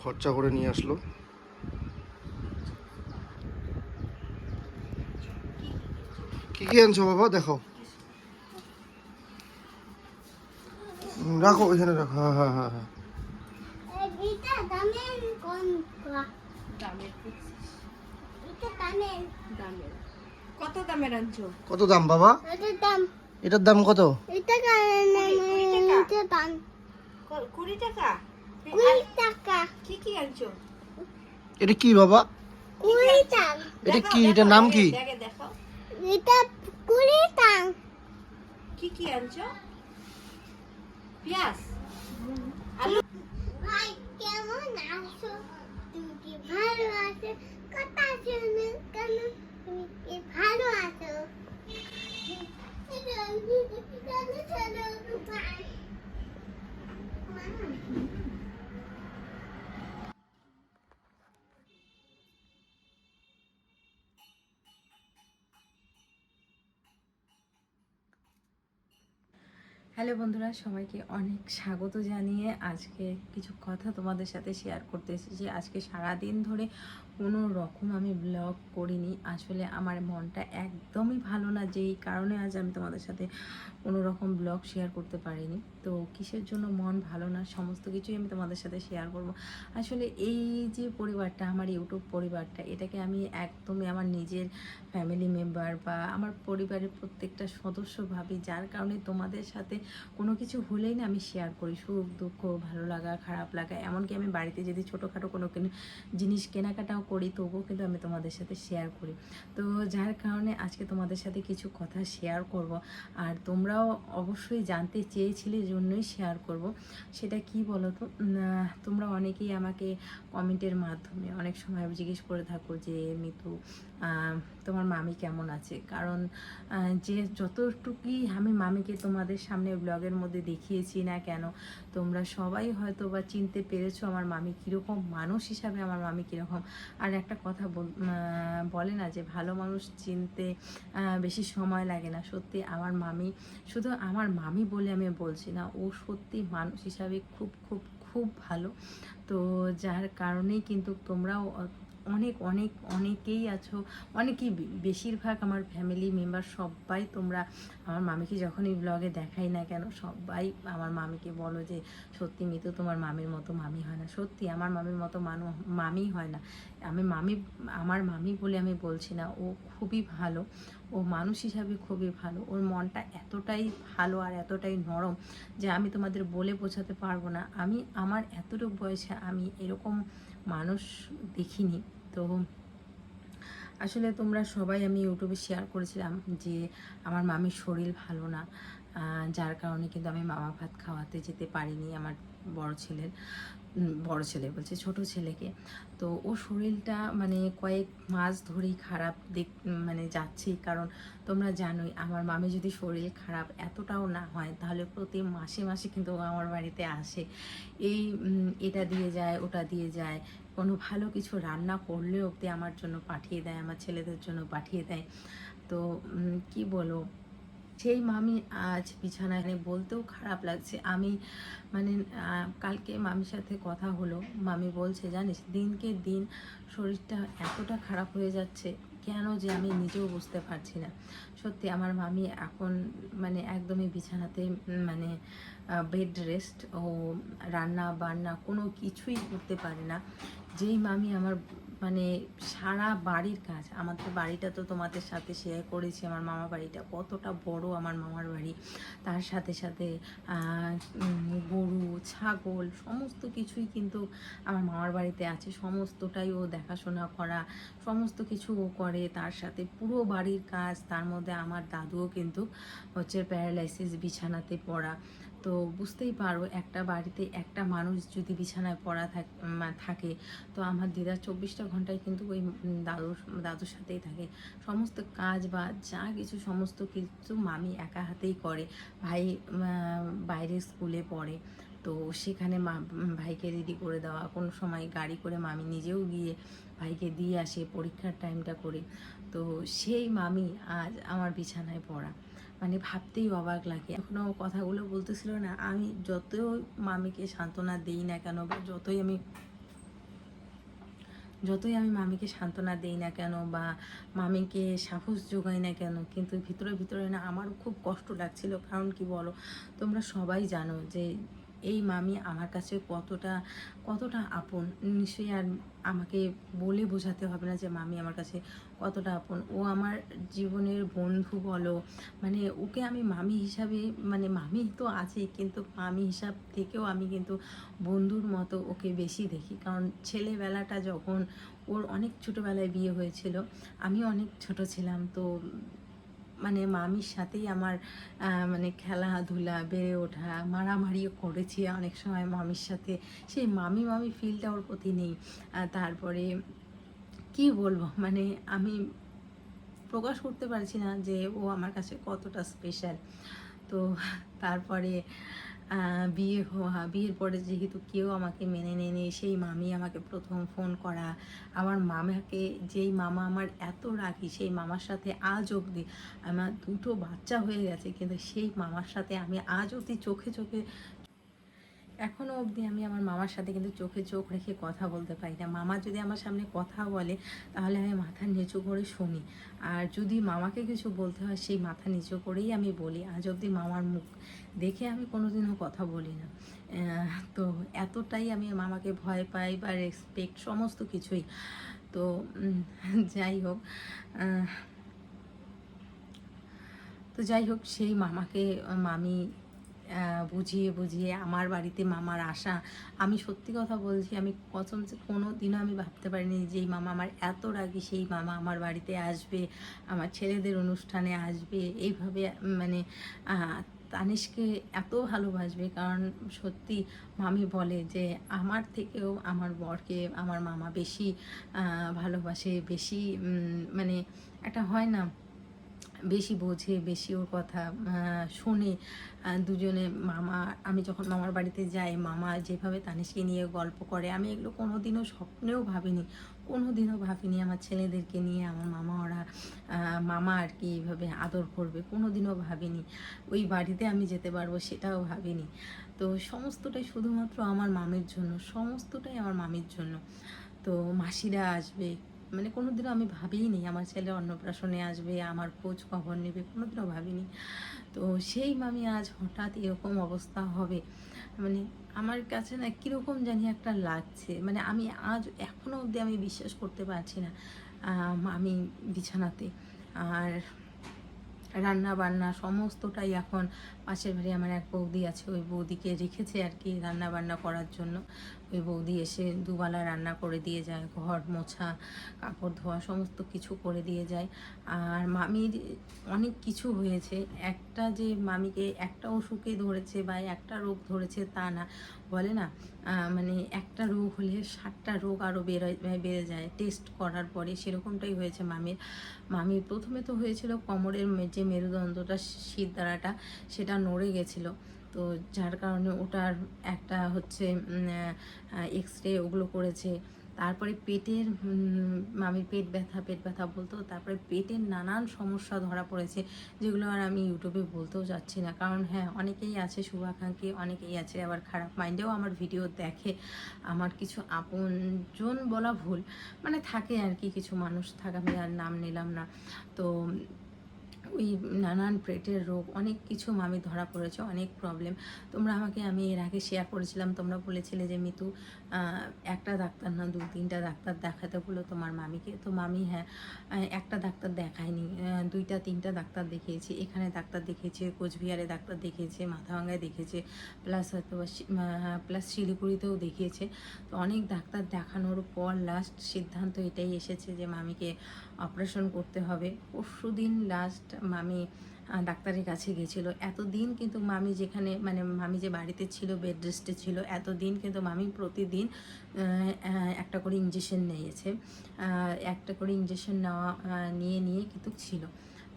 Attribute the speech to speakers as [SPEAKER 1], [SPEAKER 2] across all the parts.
[SPEAKER 1] খরচা করে নিয়ে আসলো। কি কি আনছো বাবা? দেখো। রাখো ওইখানে রাখো। হ্যাঁ হ্যাঁ হ্যাঁ হ্যাঁ।
[SPEAKER 2] কত দামের আনছো?
[SPEAKER 1] কত দাম বাবা?
[SPEAKER 3] এটার দাম।
[SPEAKER 1] কত?
[SPEAKER 2] কুড়ি টাকা? কুড়ি টাকা? কি কি আনছো
[SPEAKER 1] এটা কি বাবা
[SPEAKER 3] কুড়ি
[SPEAKER 1] এটা কি এটার নাম কি
[SPEAKER 2] ব্যাগে- দেখাও
[SPEAKER 3] এটা
[SPEAKER 2] কি কি আনছো পেঁয়াজ আলু
[SPEAKER 3] ভাই কেমন আছো তুমি কি ভালো আছো কথা শুনে কেন তুমি কি ভালো আছো
[SPEAKER 4] হ্যালো বন্ধুরা, সবাইকে অনেক স্বাগত জানিয়ে আজকে কিছু কথা তোমাদের সাথে শেয়ার করতে এসেছি। আজকে সারা দিন ধরে কোনো রকম আমি ব্লগ করিনি। আসলে আমার মনটা একদমই ভালো না, যেই কারণে আজ আমি তোমাদের সাথে কোনো রকম ব্লগ শেয়ার করতে পারিনি। তো কিসের জন্য মন ভালো না, সমস্ত কিছুই আমি তোমাদের সাথে শেয়ার করব। আসলে এই যে পরিবারটা, আমার ইউটিউব পরিবারটা, এটাকে আমি একদমই আমার নিজের ফ্যামিলি মেম্বার বা আমার পরিবারের প্রত্যেকটা সদস্য ভাবি, যার কারণে তোমাদের সাথে কোনো কিছু হলেই না আমি শেয়ার করি। সুখ, দুঃখ, ভালো লাগা, খারাপ লাগা, এমনকি আমি বাড়িতে যদি ছোটোখাটো কোনো, জিনিস কেনাকাটাও করি, তবুও কিন্তু আমি তোমাদের সাথে শেয়ার করি। তো যার কারণে আজকে তোমাদের সাথে কিছু কথা শেয়ার করব। আর তোমরাও অবশ্যই জানতে চেয়েছিলে জন্যই শেয়ার করব। সেটা কি বলো তো তোমরা অনেকেই আমাকে কমেন্টের মাধ্যমে অনেক সময় জিজ্ঞেস করে থাকো যে, মিতু তোমার মামি কেমন আছে? কারণ যে যতটুকুই আমি মামিকে তোমাদের সামনে ব্লগের মধ্যে দেখিয়েছি না কেন, তোমরা সবাই হয়তো বা চিনতে পেরেছ আমার মামি কীরকম মানুষ হিসাবে আমার মামি কীরকম। আর একটা কথা বল- না যে ভালো মানুষ চিনতে বেশি সময় লাগে না। সত্যি আমার মামি, শুধু আমার মামি বলে আমি বলছি না, ও সত্যি মানুষ হিসাবে খুব খুব খুব ভালো। তো যার কারণেই কিন্তু তোমরাও অনেক অনেক, অনেকেই আছো। অনেকেই বেশিরভাগ আমার ফ্যামিলি মেম্বার সবাই তোমরা আমার মামিকে যখনই ব্লগে দেখাই না কেন সবাই আমার মামিকে বলো যে, সত্যি মিতু, তোমার মামির মতো মামি হয় না। সত্যি আমার মামির মতো মানু, মামি হয় না। আমি মামি, আমার মামি বলে আমি বলছি না। ও খুবই ভালো। ও মানুষ হিসাবে খুবই ভালো। ওর মনটা এতটাই ভালো আর এতটাই নরম যে আমি তোমাদের বলে বোঝাতে পারব না। আমি, আমার এতটুকু বয়সে আমি এরকম মানুষ দেখিনি। তো আসলে তোমরা সবাই আমি ইউটিউবে শেয়ার করেছিলাম যে আমার মামির শরীর ভালো না। যার কারণে কিন্তু আমি মামা ভাত খাওয়াতে যেতে পারিনি আমার বড় ছেলের। বড় ছেলে বলছে, ছোট ছেলেকে। তো ও শরীরটা মানে কয়েক মাস ধরেই খারাপ দেখ মানে যাচ্ছেই। কারণ তোমরা জানোই, আমার মামি যদি শরীর খারাপ এতটাও না হয়, তাহলে প্রতি মাসে মাসে কিন্তু আমার বাড়িতে আসে। এই এটা দিয়ে যায়, ওটা দিয়ে যায়। কোনো ভালো কিছু রান্না করলে অবধি আমার জন্য পাঠিয়ে দেয়, আমার ছেলেদের জন্য পাঠিয়ে দেয়। তো কি বলো সেই মামি আজ বিছানায় বলতেও খারাপ লাগছে, আমি মানে কালকে মামির সাথে কথা হলো, মামি বলছে, জানিস, দিনকে দিন শরীরটা এতটা খারাপ হয়ে যাচ্ছে, কেন যে আমি নিজেও বুঝতে পারছি না। সত্যি, আমার মামি এখন মানে একদমই বিছানাতে মানে বেড রেস্ট ও রান্না বান্না কোনো কিছুই করতে পারে না। যেই মামি আমার মানে সারা বাড়ির কাজ, আমাদের বাড়িটা তো তোমাদের সাথে শেয়ার করেছি, আমার মামা বাড়িটা কতটা বড় আমার মামার বাড়ি। তার সাথে সাথে গরু, ছাগল, সমস্ত কিছুই কিন্তু আমার মামার বাড়িতে আছে। সমস্তটাই ও দেখাশোনা করা, সমস্ত কিছু ও করে। তার সাথে পুরো বাড়ির কাজ, তার মধ্যে আমার দাদুও কিন্তু হচ্ছে প্যারালাইসিস বিছানাতে পড়া। তো বুঝতেই পারো, একটা বাড়িতে একটা মানুষ যদি বিছানায় পড়া থাক- তো আমার দিদা চব্বিশটা ঘন্টায় কিন্তু ওই দাদুর দাদুর সাথেই থাকে। সমস্ত কাজ বা যা কিছু সমস্ত কিছু মামি একা হাতেই করে। ভাই বাইরে স্কুলে পড়ে, তো সেখানে মা ভাইকে রেডি করে দেওয়া। কোনো সময় গাড়ি করে মামি নিজেও গিয়ে ভাইকে দিয়ে আসে পরীক্ষার টাইমটা করে। তো সেই মামি আজ আমার বিছানায় পড়া। মানে ভাবতেই অবাক লাগে। এখনও কথাগুলো বলতেছিল না, আমি যতই মামিকে সান্ত্বনা দিই না কেন বা যতই আমি যতই আমি মামিকে সান্ত্বনা দেই না কেন বা মামিকে সাহস যোগাই না কেন, কিন্তু ভিতরে ভিতরে না আমারও খুব কষ্ট লাগছিল। কারণ কি বলো, তোমরা সবাই জানো যে এই মামি আমার কাছে কতটা কতটা আপন? নিশ্চয়ই আর আমাকে বলে বোঝাতে হবে না যে মামি আমার কাছে কতটা আপন। ও আমার জীবনের বন্ধু বলো মানে ওকে আমি মামি হিসাবে মানে মামি তো আছে কিন্তু মামি হিসাব থেকেও আমি কিন্তু বন্ধুর মতো ওকে বেশি দেখি। কারণ ছেলেবেলাটা যখন ওর অনেক ছোটোবেলায় বিয়ে হয়েছিল, আমি অনেক ছোট ছিলাম, তো মানে মামির সাথেই আমার মানে খেলাধুলা, বেড়ে ওঠা, মারামারিও করেছি অনেক সময় মামির সাথে। সেই মামি মামি ফিলটা ওর প্রতি নেই। তারপরে কি বলব? মানে আমি প্রকাশ করতে পারছি না যে ও আমার কাছে কতটা স্পেশাল তো তারপরে বিয়ে হওয়া বিয়ের পরে যেহেতু কেউ আমাকে মেনে নেয়নি, সেই মামি আমাকে প্রথম ফোন করা। আমার মামাকে, যেই মামা আমার এত রাখি সেই মামার সাথে আজ অবধি আমার দুটো বাচ্চা হয়ে গেছে, কিন্তু সেই মামার সাথে আমি আজ অবধি চোখে চোখে এখনও অবধি আমি আমার মামার সাথে কিন্তু চোখে চোখ রেখে কথা বলতে পারি না। মামা যদি আমার সামনে কথা বলে, তাহলে আমি মাথা নিচু করে শুনি। আর যদি মামাকে কিছু বলতে হয়, সেই মাথা নিচু করেই আমি বলি। আজ অবধি মামার মুখ দেখে আমি কোনোদিনও কথা বলি না। তো এতটাই আমি মামাকে ভয় পাই বা রেসপেক্ট সমস্ত কিছুই। তো যাই হোক তো যাই হোক, সেই মামাকে, মামি বুঝিয়ে বুঝিয়ে আমার বাড়িতে মামার আশা। আমি সত্যি কথা বলছি, আমি কসম কোনো দিনও আমি ভাবতে পারিনি যে এই মামা আমার এত রাগি, সেই মামা আমার বাড়িতে আসবে, আমার ছেলেদের অনুষ্ঠানে আসবে। এইভাবে মানে তানিশকে এত ভালোবাসবে, কারণ সত্যি মামি বলে যে আমার থেকেও আমার বরকে, আমার মামা বেশি ভালোবাসে, বেশি মানে একটা হয় না। বেশি বোঝে, বেশি ওর কথা শোনে। দুজনে, মামা, আমি যখন মামার বাড়িতে যাই, মামা যেভাবে তানিশকে নিয়ে গল্প করে, আমি এগুলো কোনোদিনও স্বপ্নেও ভাবিনি। কোনোদিনও ভাবিনি আমার ছেলেদেরকে নিয়ে, আমার মামা ওরা মামা আর কি এইভাবে আদর করবে, কোনোদিনও ভাবিনি। ওই বাড়িতে আমি যেতে পারব সেটাও ভাবিনি। তো সমস্তটাই শুধুমাত্র আমার মামির জন্য, সমস্তটাই আমার মামির জন্য। তো মাসিরা আসবে মানে কোনোদিনও আমি ভাবিনি আমার ছেলে অন্নপ্রাশনে আসবে, আমার খোঁজ খবর নেবে কোনো কোনোদিনও ভাবিনি। তো সেই মামি আজ হঠাৎ এরকম অবস্থা হবে। মানে আমার কাছে না কীরকম জানি একটা লাগছে। মানে আমি আজ এখনও অবধি আমি বিশ্বাস করতে পারছি না, আমি বিছানাতে। আর রান্না বান্না সমস্তটাই এখন পাশের বাড়ি আমার এক বৌদি আছে, ওই বৌদিকে রেখেছে আর কি রান্না বান্না করার জন্য। ওই বৌদি এসে দুবেলা রান্না করে দিয়ে যায়, ঘর মোছা, কাপড় ধোয়া, সমস্ত কিছু করে দিয়ে যায়। আর মামির অনেক কিছু হয়েছে। একটা যে মামিকে একটা অসুখে ধরেছে বা একটা রোগ ধরেছে তা না। বলে না মানে একটা রোগ হলে ষাটটা রোগ আরও বেড়ে বেড়ে যায়। টেস্ট করার পরে সেরকমটাই হয়েছে মামির। মামির প্রথমে তো হয়েছিল কোমরের যে মেরুদণ্ডটা শীত দ্বারাটা, সেটা নড়ে গেছিল। তো যার কারণে ওটার একটা হচ্ছে এক্স রে ওগুলো করেছে। তারপরে পেটের মামির পেট ব্যথা পেট ব্যথা বলতো, তারপরে পেটের নানান সমস্যা ধরা পড়েছে, যেগুলো আর আমি ইউটিউবে বলতেও যাচ্ছি না। কারণ হ্যাঁ অনেকেই আছে শুভাকাঙ্ক্ষী, অনেকেই আছে আবার খারাপ মাইন্ডেও আমার ভিডিও দেখে। আমার কিছু আপনজন বলা ভুল মানে থাকে আর কি, কিছু মানুষ থাকে, আমি আর নাম নিলাম না। তো ওই নানান পেটের রোগ, অনেক কিছু মামি ধরা পড়েছে, অনেক প্রবলেম তোমরা আমাকে, আমি এর আগে শেয়ার করেছিলাম, তোমরা বলেছিলে যে মিতু একটা ডাক্তার না দু তিনটা ডাক্তার দেখাতে বলো তোমার মামিকে। তো মামি হ্যাঁ একটা ডাক্তার দেখায়নি দুইটা তিনটা ডাক্তার দেখিয়েছি, এখানে ডাক্তার দেখিয়েছে, কোচবিহারে ডাক্তার দেখিয়েছে, মাথাভাঙ্গায় দেখেছে প্লাস হয়তো প্লাস শিলিগুড়িতেও দেখিয়েছে। তো অনেক ডাক্তার দেখানোর পর লাস্ট সিদ্ধান্ত এটাই এসেছে যে মামিকে অপারেশন করতে হবে। পরশু দিন লাস্ট মামি ডাক্তারের কাছে গেছিল। এতদিন কিন্তু মামি যেখানে মানে মামি যে বাড়িতে ছিল বেড রেস্টে ছিল, এতদিন কিন্তু মামি প্রতিদিন একটা করে ইঞ্জেকশন নিয়েছে। একটা করে ইঞ্জেকশন নেওয়া নিয়ে নিয়ে কিন্তু ছিল।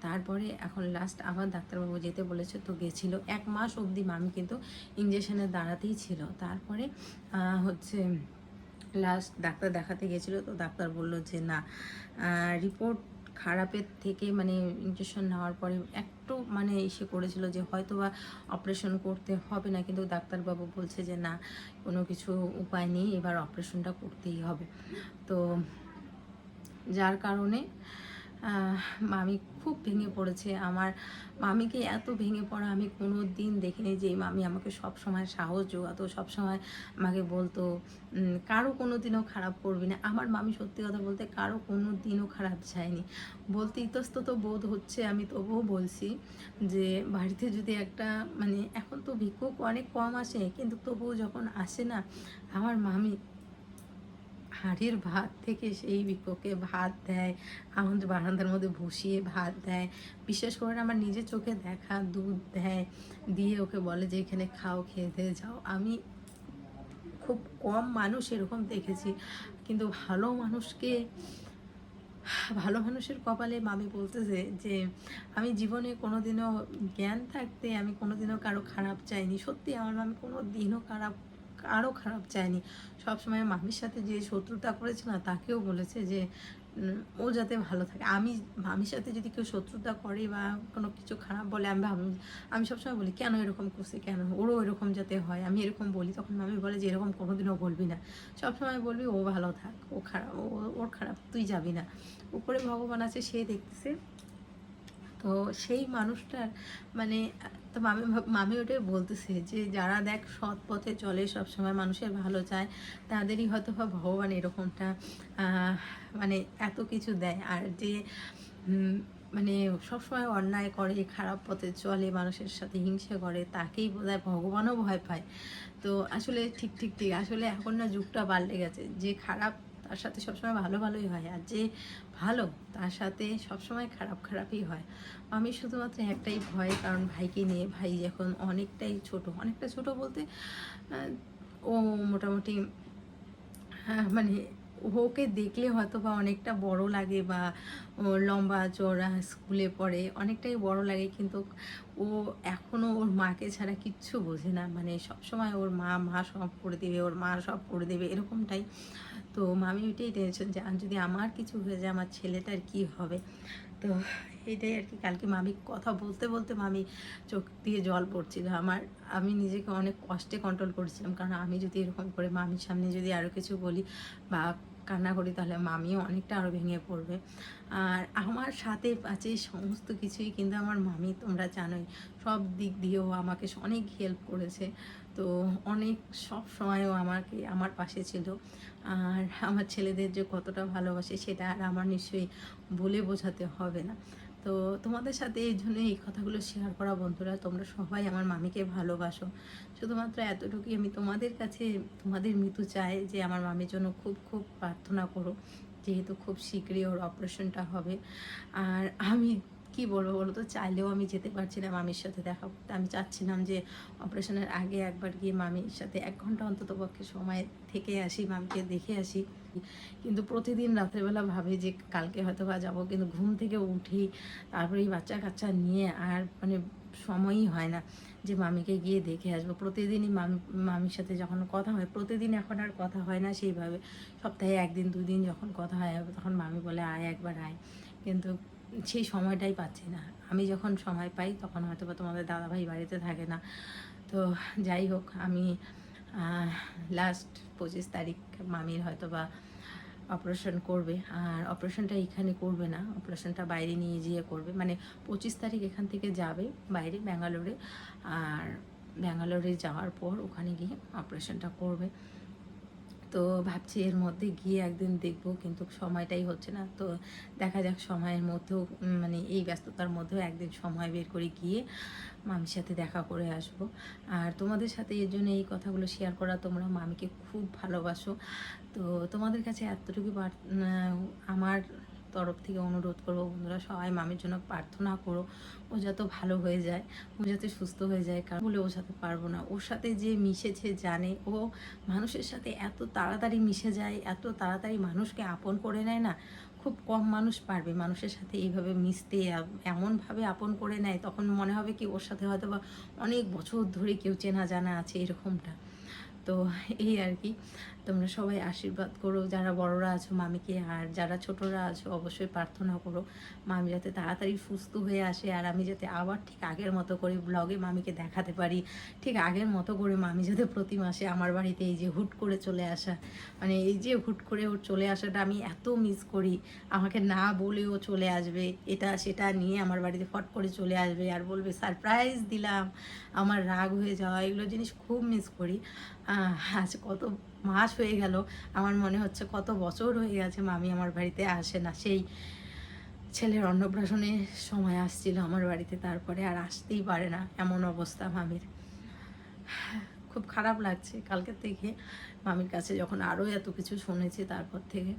[SPEAKER 4] তারপরে এখন লাস্ট আবার ডাক্তারবাবু যেতে বলেছে, তো গেছিল। এক মাস অবধি মামি কিন্তু ইঞ্জেকশনের দাঁড়াতেই ছিল। তারপরে হচ্ছে লাস্ট ডাক্তার দেখাতে গেছিল, তো ডাক্তার বলল যে, না রিপোর্ট খারাপের থেকে মানে ইনজেকশন নেওয়ার পরে একটু মানে এসে করেছিল যে হয়তো বা অপারেশন করতে হবে না, কিন্তু ডাক্তারবাবু বলছে যে না, কোনো কিছু উপায় নেই, এবার অপারেশনটা করতেই হবে। তো যার কারণে মামি খুব ভেঙে পড়েছে। আমার মামিকে এত ভেঙে পড়া আমি কোনো দিন দেখিনি যে মামি আমাকে সব সময় সাহস সব সময় আমাকে বলতো কারও কোনো দিনও খারাপ করবি না। আমার মামি সত্যি কথা বলতে কারও কোনো দিনও খারাপ চায়নি। বলতে ইতস্তত বোধ হচ্ছে, আমি তবুও বলছি যে বাড়িতে যদি একটা মানে এখন তো ভিক্ষুক অনেক কম আসে, কিন্তু তবুও যখন আসে না, আমার মামি হাঁড়ির ভাত থেকে সেই ভিক্ষুককে ভাত দেয় আমাদের বারান্দার মধ্যে বসিয়ে ভাত দেয়। বিশেষ করে আমার নিজের চোখে দেখা দুধ দেয়, দিয়ে ওকে বলে যে, এখানে খাও খেতে যাও। আমি খুব কম মানুষ এরকম দেখেছি, কিন্তু ভালো মানুষকে, ভালো মানুষের কপালে মামি বলতেছে যে, আমি জীবনে কোনোদিনও জ্ঞান থাকতে আমি কোনোদিনও কারও খারাপ চাইনি। সত্যি, আমার মামি কোনো দিনও খারাপ কারও খারাপ চায়নি। সবসময় মামির সাথে যে শত্রুতা করেছে না, তাকেও বলেছে যে ও যাতে ভালো থাকে। আমি, মামির সাথে যদি কেউ শত্রুতা করে বা কোনো কিছু খারাপ বলে, আমি ভাবি, আমি সবসময় বলি, কেন এরকম করছে কেন? ওরও এরকম যাতে হয়। আমি এরকম বলি, তখন মামি বলে যে, এরকম কোনোদিনও বলবি না। সবসময় বলবি, ও ভালো থাক, ও খারাপ, ও, ওর খারাপ, তুই যাবি না। উপরে ভগবান আছে, সে দেখতেছে তো সেই মানুষটার মানে তো মামি মামি ওটাই বলতেছে যে, যারা দেখ সৎ পথে চলে, সবসময় মানুষের ভালো চায়, তাদেরই হয়তো বা ভগবান এরকমটা মানে এত কিছু দেয়। আর যে মানে সবসময় অন্যায় করে, খারাপ পথে চলে, মানুষের সাথে হিংসা করে, তাকেই বোধহয় ভগবানও ভয় পায়। তো আসলে ঠিক ঠিক ঠিক, আসলে এখন না যুগটা পাল্টে গেছে। যে খারাপ তার সাথে সবসময় ভালো ভালোই হয় আর যে ভালো তার সাথে সবসময় খারাপ খারাপই হয়। আমি শুধুমাত্র একটাই ভয়, কারণ ভাইকে নিয়ে ভাই এখন অনেকটাই ছোট, অনেকটা ছোট বলতে ও মোটামুটি মানে ওকে দেখলে হয়তো বা অনেকটা বড় লাগে বা লম্বা চওড়া স্কুলে পড়ে, অনেকটাই বড় লাগে কিন্তু ও এখনও ওর মাকে ছাড়া কিচ্ছু বোঝে না। মানে সবসময় ওর মা মা সব করে দেবে, ওর মা সব করে দেবে, এরকমটাই। তো মামি ওইটাই টেনশন যে যদি আমার কিছু হয়ে যায়, আমার ছেলেটার কি হবে? তো এটাই আর কি। কালকে মামি কথা বলতে বলতে মামি চোখ দিয়ে জল পড়ছিল। আমার, আমি নিজেকে অনেক কষ্টে কন্ট্রোল করছিলাম। কারণ আমি যদি এরকম করে মামির সামনে যদি আরও কিছু বলি বা কান্না করি, তাহলে মামিও অনেকটা আরও ভেঙে পড়বে। আর আমার সাথে আছে সমস্ত কিছুই, কিন্তু আমার মামি তোমরা জানোই, সব দিক দিয়েও আমাকে অনেক হেল্প করেছে। তো অনেক, সব সময়ও আমাকে, আমার পাশে ছিল। আর আমার ছেলেদের যে কতটা ভালোবাসে, সেটা আর আমার নিশ্চয়ই বলে বোঝাতে হবে না। তো তোমাদের সাথে এই জন্য এই কথাগুলো শেয়ার করা বন্ধুরা, তোমরা সবাই আমার মামিকে ভালোবাসো। শুধুমাত্র এতটুকুই আমি তোমাদের কাছে তোমাদের মৃত্যু চাই যে আমার মামির জন্য খুব খুব প্রার্থনা করো, যেহেতু খুব শীঘ্রই ওর অপারেশনটা হবে। আর আমি কি বলব বলো তো চাইলেও আমি যেতে পারছি না মামির সাথে দেখা করতে। আমি চাচ্ছিলাম যে অপারেশনের আগে একবার গিয়ে মামির সাথে এক ঘণ্টা অন্তত পক্ষে সময় থেকে আসি, মামিকে দেখে আসি। কিন্তু প্রতিদিন রাত্রেবেলা ভাবি যে কালকে হয়তো বা যাব, কিন্তু ঘুম থেকে উঠি, তারপরে এই বাচ্চা কাচ্চা নিয়ে আর মানে সময়ই হয় না যে মামিকে গিয়ে দেখে আসব। প্রতিদিনই মামি, মামির সাথে যখন কথা হয়, প্রতিদিন এখন আর কথা হয় না সেইভাবে। সপ্তাহে একদিন, দুদিন যখন কথা হয়, তখন মামি বলে, আয় একবার আয়। কিন্তু সেই সময়টাই পাচ্ছি না। আমি যখন সময় পাই, তখন হয়তো বা তোমাদের দাদাভাই বাড়িতে থাকে না। তো যাই হোক, আমি লাস্ট পঁচিশ তারিখ মামির হয়তো বা অপারেশন করবে। আর অপারেশনটা এখানে করবে না অপারেশনটা বাইরে নিয়ে গিয়ে করবে। মানে পঁচিশ তারিখ এখান থেকে যাবে বাইরে ব্যাঙ্গালোরে। আর ব্যাঙ্গালোরে যাওয়ার পর ওখানে গিয়ে অপারেশনটা করবে। তো ভাবছি এর মধ্যে গিয়ে একদিন দেখব, কিন্তু সময়টাই হচ্ছে না। তো দেখা যাক সময়ের মধ্যেও মানে এই ব্যস্ততার মধ্যেও একদিন সময় বের করে গিয়ে মামির সাথে দেখা করে আসব। আর তোমাদের সাথে এর জন্য এই কথাগুলো শেয়ার করা, তোমরা মামিকে খুব ভালোবাসো। তো তোমাদের কাছে এতটুকু আমার তরফ থেকে অনুরোধ করব, বন্ধুরা সবাই মামির জন্য প্রার্থনা করো, ও যাতে ভালো হয়ে যায়, ও যাতে সুস্থ হয়ে যায়, কারণ বলে ওর পারব না। ওর সাথে যে মিশেছে, জানে, ও মানুষের সাথে এত তাড়াতাড়ি মিশে যায়, এত তাড়াতাড়ি মানুষকে আপন করে নেয় না, খুব কম মানুষ পারবে মানুষের সাথে এইভাবে মিশতে এমনভাবে আপন করে নেয়, তখন মনে হবে কি ওর সাথে হয়তো বা অনেক বছর ধরে কেউ চেনা জানা আছে, এরকমটা। তো এই আর কি। তোমরা সবাই আশীর্বাদ করো, যারা বড়রা আছো, মামিকে, আর যারা ছোটরা আছো, অবশ্যই প্রার্থনা করো, মামি যাতে তাড়াতাড়ি সুস্থ হয়ে আসে, আর আমি যাতে আবার ঠিক আগের মতো করে ব্লগে মামিকে দেখাতে পারি, ঠিক আগের মতো করে মামি যাতে প্রতি মাসে আমার বাড়িতে এই যে হুট করে চলে আসা মানে এই যে হুট করে ওর চলে আসাটা আমি এত মিস করি, আমাকে না বলেও চলে আসবে, এটা সেটা নিয়ে আমার বাড়িতে ফট করে চলে আসবে, আর বলবে সারপ্রাইজ দিলাম, আমার রাগ হয়ে যাওয়া, এগুলো জিনিস খুব মিস করি। আজ কত মাস হয়ে গেল। আমার মনে হচ্ছে কত বছর হয়ে গেছে মামি আমার বাড়িতে আসে না। সেই ছেলের অন্নপ্রাশনের সময় আসছিল আমার বাড়িতে তারপরে আর আসতেই পারে না এমন অবস্থা মামির। খুব খারাপ লাগছে। কালকের থেকে মামির কাছে যখন আরও এত কিছু শুনেছি তারপর থেকে